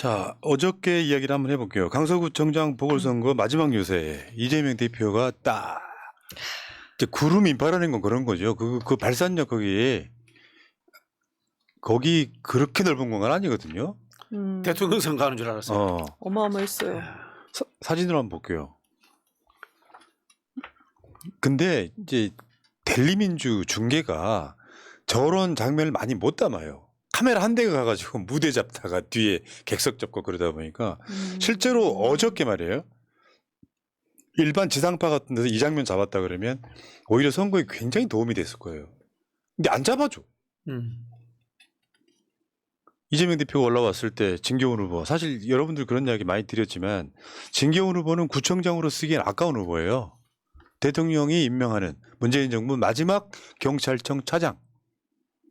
자, 어저께 이야기를 한번 해볼게요. 강서구청장 보궐선거 마지막 요새 이재명 대표가 딱 이제 구름 인파라는 건 그런 거죠. 그, 그 발산력 거기 거기 그렇게 넓은 공간 아니거든요. 음, 대통령 선거 하는 줄 알았어요. 어, 어마어마했어요. 사, 사진으로 한번 볼게요. 근데 이제 델리민주 중계가 저런 장면을 많이 못 담아요. 카메라 한 대가 가가지고 무대 잡다가 뒤에 객석 잡고 그러다 보니까 음. 실제로 어저께 말이에요. 일반 지상파 같은 데서 이 장면 잡았다 그러면 오히려 선거에 굉장히 도움이 됐을 거예요. 근데 안 잡아줘. 음. 이재명 대표가 올라왔을 때 진경훈 후보 사실 여러분들 그런 이야기 많이 드렸지만 진경훈 후보는 구청장으로 쓰기엔 아까운 후보예요. 대통령이 임명하는 문재인 정부 마지막 경찰청 차장.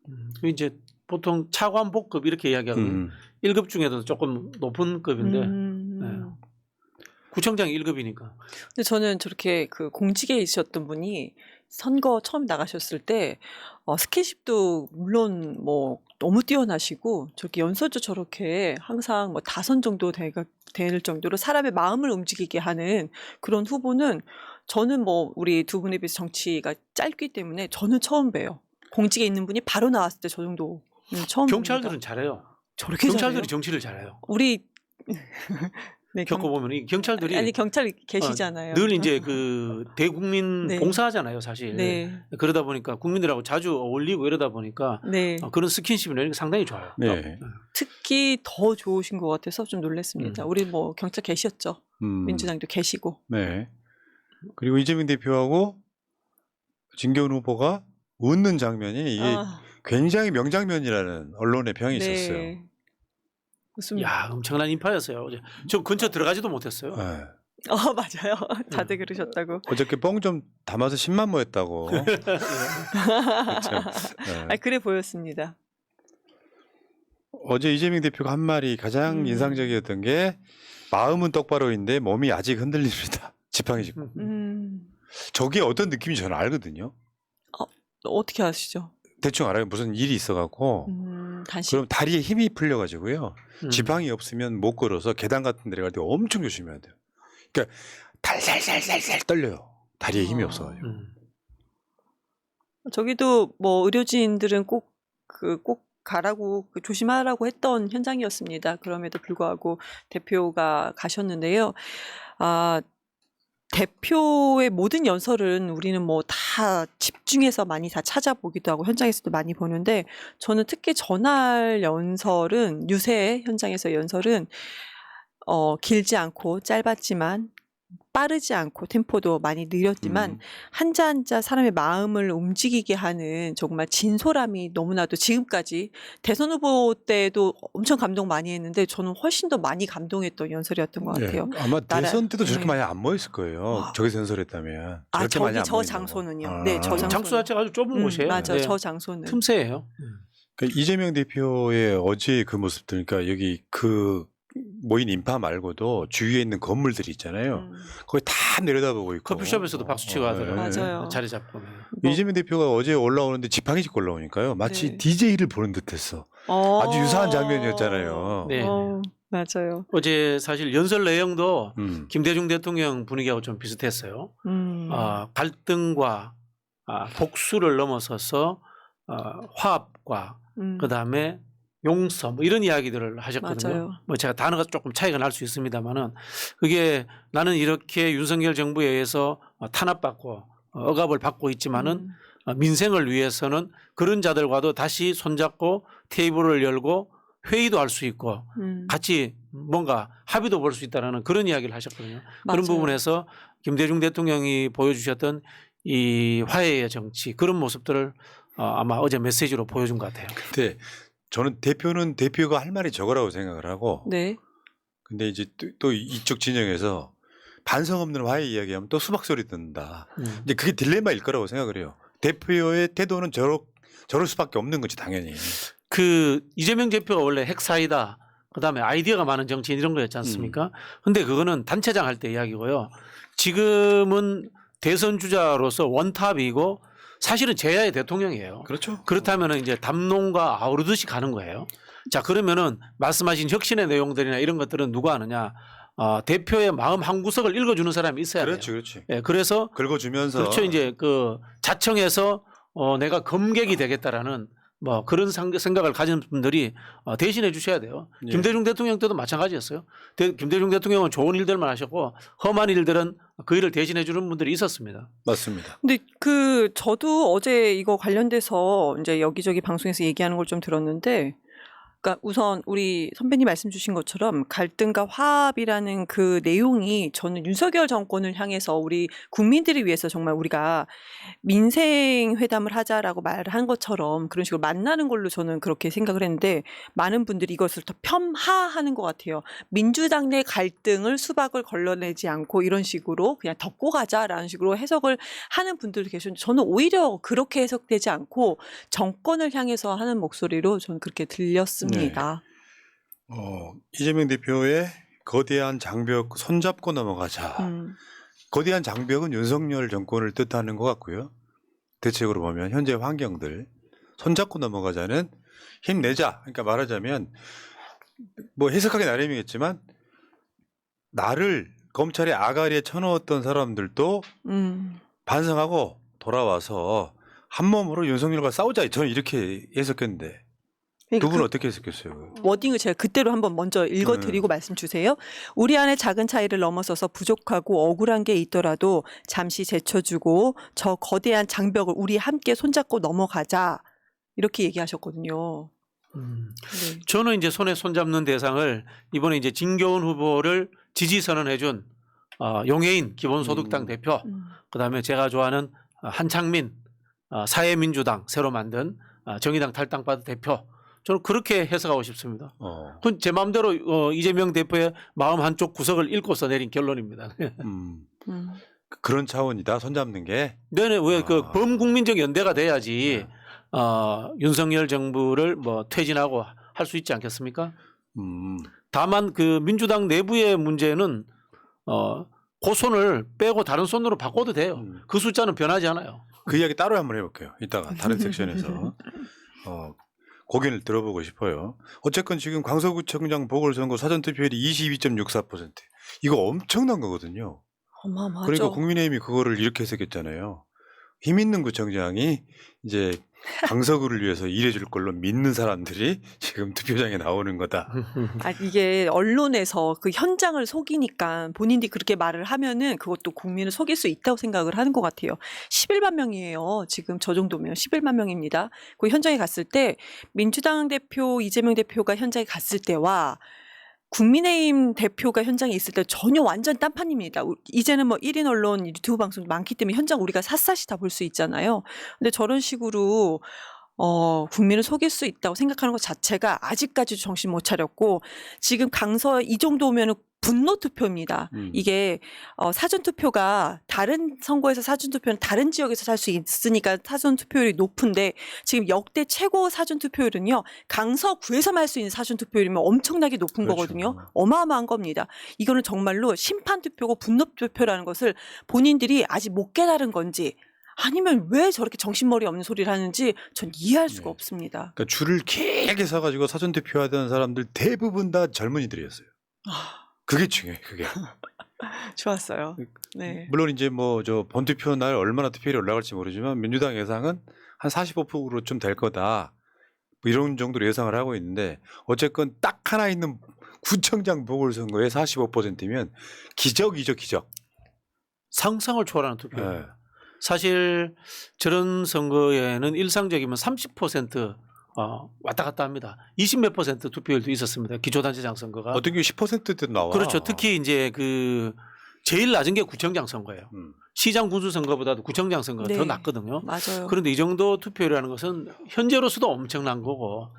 음. 그 이제 보통 차관복급 이렇게 이야기하거든요. 음. 1급 중에도 조금 높은 급인데 음. 네. 구청장이 1급이니까. 근데 저는 저렇게 그 공직에 있으셨던 분이 선거 처음 나가셨을 때 어, 스킨십도 물론 뭐 너무 뛰어나시고 저렇게 연설도 저렇게 항상 뭐 다선 정도 되가 될 정도로 사람의 마음을 움직이게 하는 그런 후보는 저는 뭐 우리 두 분에 비해서 정치가 짧기 때문에 저는 처음 봬요. 공직에 있는 분이 바로 나왔을 때 저 정도 처음 경찰들은 봅니다. 잘해요. 저렇게 경찰들이 잘해요? 정치를 잘해요. 우리 네, 경- 겪어보면 이 경찰들이 아니 경찰 계시잖아요. 늘 이제 그 대국민 네. 봉사하잖아요, 사실. 네, 그러다 보니까 국민들하고 자주 어울리고 이러다 보니까 네. 어, 그런 스킨십이나 이런 게 상당히 좋아요. 네. 특히 더 좋으신 것 같아서 좀 놀랐습니다. 음. 우리 뭐 경찰 계셨죠. 음. 민주당도 계시고. 네. 그리고 이재명 대표하고 진경훈 후보가 웃는 장면이 이게 아, 굉장히 명장면이라는 언론의 평이 있었어요. 네. 웃음. 야, 엄청난 인파였어요. 어제. 저 근처 들어가지도 못했어요. 네. 어 맞아요. 다들 음. 그러셨다고. 어저께 뻥 좀 담아서 10만 모였다고. 그렇죠. 네. 아 그래 보였습니다. 어제 이재명 대표가 한 말이 가장 음. 인상적이었던 게 마음은 똑바로인데 몸이 아직 흔들립니다. 지팡이 짚고. 음. 음, 저게 어떤 느낌인지 저는 알거든요. 어떻게 아시죠? 대충 알아요. 무슨 일이 있어갖고. 음. 그럼 다리에 힘이 풀려가지고요. 음. 지팡이 없으면 못 걸어서 계단 같은 데갈 때 엄청 조심해야 돼요. 그러니까 달살살살살 떨려요. 다리에 힘이 아. 없어가지고. 음. 저기도 뭐 의료진들은 꼭 그 꼭 가라고 그 조심하라고 했던 현장이었습니다. 그럼에도 불구하고 대표가 가셨는데요. 아 대표의 모든 연설은 우리는 뭐 다 집중해서 많이 다 찾아보기도 하고 현장에서도 많이 보는데 저는 특히 전날 연설은 유세 현장에서 연설은 어 길지 않고 짧았지만 빠르지 않고 템포도 많이 느렸지만 음. 한자 한자 사람의 마음을 움직이게 하는 정말 진솔함이 너무나도 지금까지 대선 후보 때도 엄청 감동 많이 했는데 저는 훨씬 더 많이 감동했던 연설이었던 것 예, 같아요. 아마 나라- 대선 때도 저렇게 네. 많이 안 모였을 거예요. 와. 저기서 연설했다면. 아, 저기 안 저. 장소는요. 아. 네, 저 장소. 장수 자체가 아주 좁은 음, 곳이에요. 맞아, 네. 저 장소는. 틈새예요. 그러니까 이재명 대표의 어제 그 모습들, 그러니까 여기 그 모인 인파 말고도 주위에 있는 건물들이 있잖아요. 음, 거기 다 내려다보고 있고. 커피숍에서도 박수치고 어, 하더라고요. 예. 맞아요. 자리 잡고. 뭐, 이재명 대표가 어제 올라오는데 지팡이 짚고 올라오니까요. 마치 네. DJ를 보는 듯했어. 어. 아주 유사한 장면이었잖아요. 네. 어, 맞아요. 어제 사실 연설 내용도 음. 김대중 대통령 분위기하고 좀 비슷했어요. 음. 아, 갈등과 아, 복수를 넘어서서 아, 화합과 음, 그 다음에 용서 뭐 이런 이야기들을 하셨거든요. 맞아요. 뭐 제가 단어가 조금 차이가 날 수 있습니다만은 그게 나는 이렇게 윤석열 정부에 의해서 어, 탄압받고 어, 억압을 받고 있지만은 음, 어, 민생을 위해서는 그런 자들과도 다시 손잡고 테이블을 열고 회의도 할 수 있고 음, 같이 뭔가 합의도 볼 수 있다라는 그런 이야기를 하셨거든요. 맞아요. 그런 부분에서 김대중 대통령이 보여주셨던 이 화해의 정치 그런 모습들을 어, 아마 어제 메시지로 보여준 것 같아요. 근데 저는 대표는 대표가 할 말이 저거라고 생각을 하고 네. 근데 이제 또, 또 이쪽 진영에서 반성 없는 화해 이야기하면 또 수박 소리 듣는다. 음. 이제 그게 딜레마일 거라고 생각을 해요. 대표의 태도는 저럴, 저럴 수밖에 없는 거지 당연히. 그 이재명 대표가 원래 핵사이다. 그다음에 아이디어가 많은 정치인 이런 거였지 않습니까? 근데 그거는 단체장 할 때 이야기고요. 지금은 대선 주자로서 원탑이고 사실은 제야의 대통령이에요. 그렇죠. 그렇다면 이제 담론과 아우르듯이 가는 거예요. 자 그러면은 말씀하신 혁신의 내용들이나 이런 것들은 누가 하느냐? 어, 대표의 마음 한 구석을 읽어주는 사람이 있어야 그렇지, 돼요. 그렇지. 예, 그래서 긁어주면서 그렇죠. 이제 그 자청해서 어, 내가 검객이 되겠다라는 뭐 그런 상- 생각을 가진 분들이 어, 대신해 주셔야 돼요. 예. 김대중 대통령 때도 마찬가지였어요. 대- 김대중 대통령은 좋은 일들만 하셨고 험한 일들은 그 일을 대신해 주는 분들이 있었습니다. 맞습니다. 근데 그 저도 어제 이거 관련돼서 이제 여기저기 방송에서 얘기하는 걸 좀 들었는데 그러니까 우선 우리 선배님 말씀 주신 것처럼 갈등과 화합이라는 그 내용이 저는 윤석열 정권을 향해서 우리 국민들을 위해서 정말 우리가 민생 회담을 하자라고 말을 한 것처럼 그런 식으로 만나는 걸로 저는 그렇게 생각을 했는데 많은 분들이 이것을 더 폄하하는 것 같아요. 민주당 내 갈등을 수박을 걸러내지 않고 이런 식으로 그냥 덮고 가자라는 식으로 해석을 하는 분들도 계셨는데 저는 오히려 그렇게 해석되지 않고 정권을 향해서 하는 목소리로 저는 그렇게 들렸습니다. 어, 이재명 대표의 거대한 장벽 손잡고 넘어가자. 음, 거대한 장벽은 윤석열 정권을 뜻하는 것 같고요. 대책으로 보면 현재 환경들 손잡고 넘어가자는 힘내자. 그러니까 말하자면 뭐 해석하기 나름이겠지만 나를 검찰의 아가리에 쳐넣었던 사람들도 음, 반성하고 돌아와서 한 몸으로 윤석열과 싸우자. 저는 이렇게 해석했는데 그러니까 두 분은 그 어떻게 해석했어요? 워딩을 제가 그대로 한번 먼저 읽어드리고 말씀 주세요. 우리 안에 작은 차이를 넘어서서 부족하고 억울한 게 있더라도 잠시 제쳐주고 저 거대한 장벽을 우리 함께 손잡고 넘어가자 이렇게 얘기하셨거든요. 음. 네. 저는 이제 손에 손잡는 대상을 이번에 이제 진교훈 후보를 지지 선언해준 어, 용해인 기본소득당 음. 대표, 음. 그다음에 제가 좋아하는 어, 한창민 어, 사회민주당 새로 만든 어, 정의당 탈당받은 대표, 저는 그렇게 해석하고 싶습니다. 어, 그건 제 마음대로 어, 이재명 대표의 마음 한쪽 구석을 읽고서 내린 결론입니다. 음, 음. 그런 차원이다. 손 잡는 게. 네네 왜 그 아. 범국민적 연대가 돼야지 네. 어, 윤석열 정부를 뭐 퇴진하고 할 수 있지 않겠습니까? 음, 다만 그 민주당 내부의 문제는 어, 그 손을 빼고 다른 손으로 바꿔도 돼요. 음. 그 숫자는 변하지 않아요. 그 이야기 따로 한번 해볼게요. 이따가 다른 섹션에서 어, 고견을 들어보고 싶어요. 어쨌건 지금 광서구청장 보궐선거 사전투표율이 22.64% 이거 엄청난 거거든요. 어마어마하죠. 그러니까 국민의힘이 그거를 이렇게 해석했잖아요. 힘 있는 구청장이 이제 강서구를 위해서 일해줄 걸로 믿는 사람들이 지금 투표장에 나오는 거다. 아, 이게 언론에서 그 현장을 속이니까 본인들이 그렇게 말을 하면은 그것도 국민을 속일 수 있다고 생각을 하는 것 같아요. 11만 명이에요. 지금 저 정도면 11만 명입니다. 그 현장에 갔을 때 민주당 대표 이재명 대표가 현장에 갔을 때와 국민의힘 대표가 현장에 있을 때 전혀 완전 딴판입니다. 우- 이제는 뭐 1인 언론 유튜브 방송 많기 때문에 현장 우리가 샅샅이 다 볼 수 있잖아요. 근데 저런 식으로 어, 국민을 속일 수 있다고 생각하는 것 자체가 아직까지 정신 못 차렸고 지금 강서 이 정도면 분노 투표입니다. 음. 이게 어, 사전 투표가 다른 선거에서 사전 투표는 다른 지역에서 할 수 있으니까 사전 투표율이 높은데 지금 역대 최고 사전 투표율은요 강서구에서만 할 수 있는 사전 투표율이면 엄청나게 높은 그렇죠. 거거든요. 어마어마한 겁니다. 이거는 정말로 심판 투표고 분노 투표라는 것을 본인들이 아직 못 깨달은 건지 아니면 왜 저렇게 정신머리 없는 소리를 하는지 전 이해할 수가 네. 없습니다. 그러니까 줄을 길게 서가지고 사전 투표하던 사람들 대부분 다 젊은이들이었어요. 그게 중요해. 그게. 좋았어요. 네. 물론 이제 뭐 저 본투표 날 얼마나 투표율이 올라갈지 모르지만 민주당 예상은 한 45%로 좀 될 거다. 뭐 이런 정도로 예상을 하고 있는데 어쨌건 딱 하나 있는 구청장 보궐선거에 45%면 기적이죠 기적. 상상을 초월하는 투표. 예. 사실 저런 선거에는 일상적이면 30% 어, 왔다 갔다 합니다. 20 몇 퍼센트 투표율도 있었습니다. 기초단체장 선거가. 어떤 게 10%도 나와. 그렇죠. 특히 이제 그 제일 낮은 게 구청장 선거예요. 음. 시장 군수 선거보다도 구청장 선거가 네. 더 낮거든요. 맞아요. 그런데 이 정도 투표율이라는 것은 현재로서도 엄청난 거고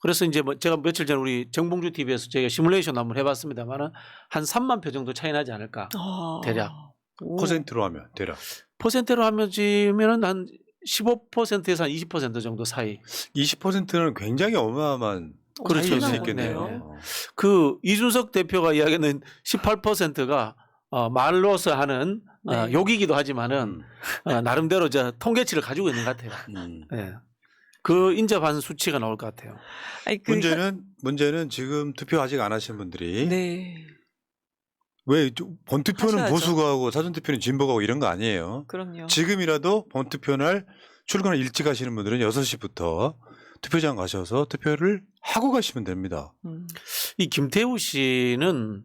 그래서 이제 뭐 제가 며칠 전에 우리 정봉주 TV에서 제가 시뮬레이션 한번 해봤습니다만은 한 3만 표 정도 차이 나지 않을까. 아. 대략. 오. 퍼센트로 하면 대략. 퍼센트로 하면 지면은 한 15%에서 한 20% 정도 사이. 20%는 굉장히 어마어마한 그렇죠. 차이일 수 네. 있겠네요. 그 이준석 대표가 이야기하는 18%가 어, 말로서 하는 어, 네. 욕이기도 하지만은 어, 나름대로 저 통계치를 가지고 있는 것 같아요. 음. 예. 그 인접한 수치가 나올 것 같아요. 아니, 그 문제는 문제는 지금 투표 아직 안 하신 분들이 네. 왜좀 본투표는 하셔야죠. 보수가 하고 사전투표는 진보가 하고 이런 거 아니에요. 그럼요. 지금이라도 본투표 날 출근을 일찍 하시는 분들은 6시부터 투표장 가셔서 투표를 하고 가시면 됩니다. 음. 이 김태우 씨는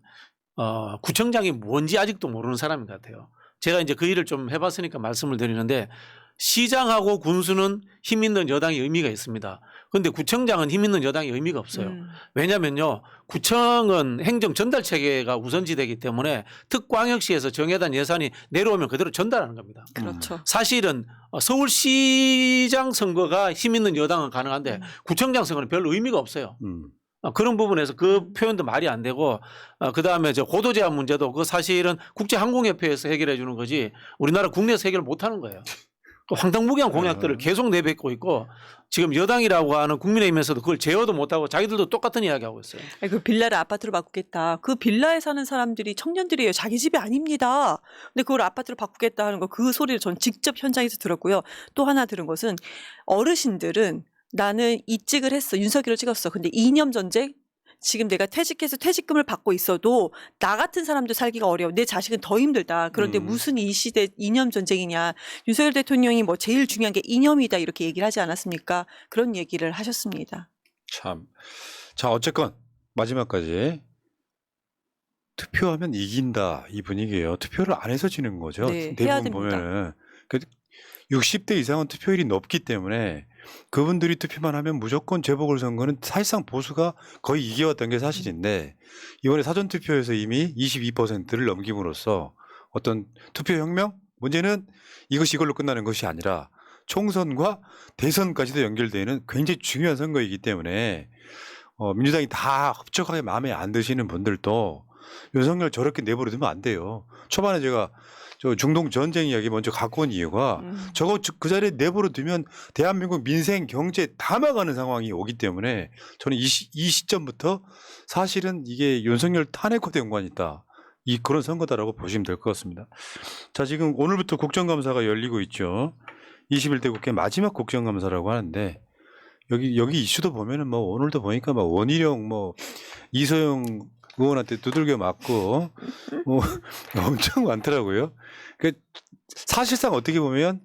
어, 구청장이 뭔지 아직도 모르는 사람인 것 같아요. 제가 이제 그 일을 좀 해봤으니까 말씀을 드리는데 시장하고 군수는 힘 있는 여당이 의미가 있습니다. 그런데 구청장은 힘 있는 여당이 의미가 없어요. 음. 왜냐면요, 구청은 행정 전달 체계가 우선지되기 때문에 특광역시에서 정해단 예산이 내려오면 그대로 전달하는 겁니다. 그렇죠. 사실은 어, 서울시장 선거가 힘 있는 여당은 가능한데 음. 구청장 선거는 별 의미가 없어요. 음. 어, 그런 부분에서 그 표현도 말이 안 되고 그 다음에 저 고도 제한 문제도 그 사실은 국제 항공협회에서 해결해 주는 거지 우리나라 국내에서 해결 못 하는 거예요. 그 황당무계한 공약들을 음. 계속 내뱉고 있고 지금 여당이라고 하는 국민의힘에서도 그걸 제어도 못하고 자기들도 똑같은 이야기 하고 있어요. 아니, 그 빌라를 아파트로 바꾸겠다. 그 빌라에 사는 사람들이 청년들이에요. 자기 집이 아닙니다. 근데 그걸 아파트로 바꾸겠다 하는 거 그 소리를 전 직접 현장에서 들었고요. 또 하나 들은 것은 어르신들은 나는 이직을 했어. 윤석열을 찍었어. 근데 이념 전쟁 지금 내가 퇴직해서 퇴직금을 받고 있어도 나 같은 사람도 살기가 어려워. 내 자식은 더 힘들다. 그런데 음. 무슨 이 시대 이념 전쟁이냐. 윤석열 대통령이 뭐 제일 중요한 게 이념이다 이렇게 얘기를 하지 않았습니까? 그런 얘기를 하셨습니다. 참. 자, 어쨌건 마지막까지 투표하면 이긴다 이 분위기예요. 투표를 안 해서 지는 거죠. 네, 해야 대부분 됩니다. 보면은 그 60대 이상은 투표율이 높기 때문에 그분들이 투표만 하면 무조건 재보궐 선거는 사실상 보수가 거의 이겨왔던 게 사실인데 이번에 사전 투표에서 이미 22%를 넘김으로써 어떤 투표 혁명 문제는 이것이 이걸로 끝나는 것이 아니라 총선과 대선까지도 연결되는 굉장히 중요한 선거이기 때문에 어, 민주당이 다 흡족하게 마음에 안 드시는 분들도 윤석열 저렇게 내버려두면 안 돼요. 초반에 제가 저 중동 전쟁 이야기 먼저 갖고 온 이유가 음. 저거 저- 그 자리에 내버려 두면 대한민국 민생 경제 다 망하는 상황이 오기 때문에 저는 이, 시, 이 시점부터 사실은 이게 윤석열 탄핵과도 연관이 있다. 이 그런 선거다라고 보시면 될 것 같습니다. 자 지금 오늘부터 국정감사가 열리고 있죠. 21대 국회 마지막 국정감사라고 하는데 여기 여기 이슈도 보면은 뭐 오늘도 보니까 막 원희룡 뭐 이소영 의원한테 두들겨 맞고 뭐 엄청 많더라고요. 그 사실상 어떻게 보면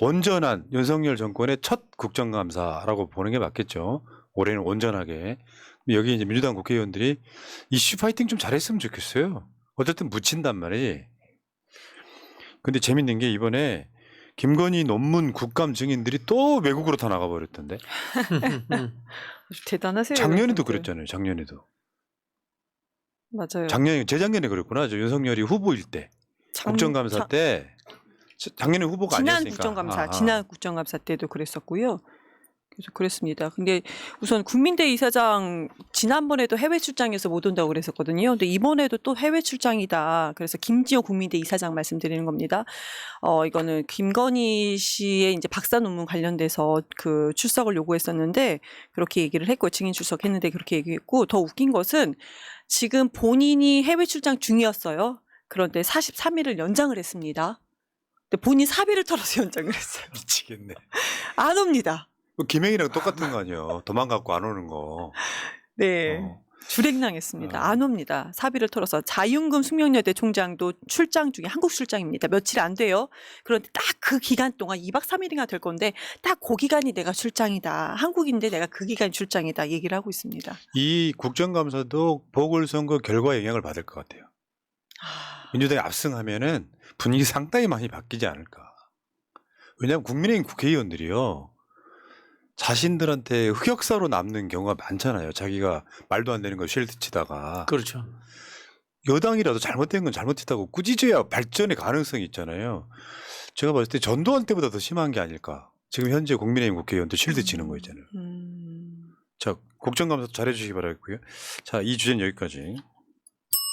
온전한 윤석열 정권의 첫 국정감사라고 보는 게 맞겠죠. 올해는 온전하게 여기 이제 민주당 국회의원들이 이슈 파이팅 좀 잘했으면 좋겠어요. 어쨌든 묻힌단 말이. 근데 재밌는 게 이번에 김건희 논문 국감 증인들이 또 외국으로 다 나가 버렸던데. 대단하세요. 작년에도 여러분들. 그랬잖아요. 작년에도. 맞아요. 작년 재작년에 그랬구나. 저 윤석열이 후보일 때 작- 국정감사 자- 때 자- 작년에 후보가 지난 아니었으니까. 국정감사, 아, 아. 지난 국정감사 때도 그랬었고요. 그래서 그랬습니다. 근데 우선 국민대 이사장 지난번에도 해외 출장에서 못 온다고 그랬었거든요. 근데 이번에도 또 해외 출장이다. 그래서 김지호 국민대 이사장 말씀드리는 겁니다. 어 이거는 김건희 씨의 이제 박사 논문 관련돼서 그 출석을 요구했었는데 그렇게 얘기를 했고 증인 출석했는데 그렇게 얘기했고 더 웃긴 것은 지금 본인이 해외 출장 중이었어요. 그런데 43일을 연장을 했습니다. 근데 본인 사비를 털어서 연장을 했어요. 미치겠네. 안 옵니다. 그 김행이랑 똑같은 거 아니에요. 도망갖고 안 오는 거. 네. 어. 주랭당했습니다. 어. 안 옵니다. 사비를 털어서 자윤금 숙명여대 총장도 출장 중에 한국 출장입니다. 며칠 안 돼요. 그런데 딱 그 기간 동안 2박 3일이나 될 건데 딱 그 기간이 내가 출장이다. 한국인데 내가 그 기간이 출장이다. 얘기를 하고 있습니다. 이 국정감사도 보궐선거 결과에 영향을 받을 것 같아요. 아, 민주당이 압승하면은 분위기 상당히 많이 바뀌지 않을까. 왜냐하면 국민의힘 국회의원들이요. 자신들한테 흑역사로 남는 경우가 많잖아요. 자기가 말도 안 되는 걸 쉘드 치다가. 그렇죠. 여당이라도 잘못된 건 잘못했다고 꾸짖어야 발전의 가능성이 있잖아요. 제가 봤을 때 전두환 때보다 더 심한 게 아닐까. 지금 현재 국민의힘 국회의원들 쉴드 치는 거 있잖아요. 음. 자, 국정감사 잘해주시기 바라겠고요. 자, 이 주제는 여기까지.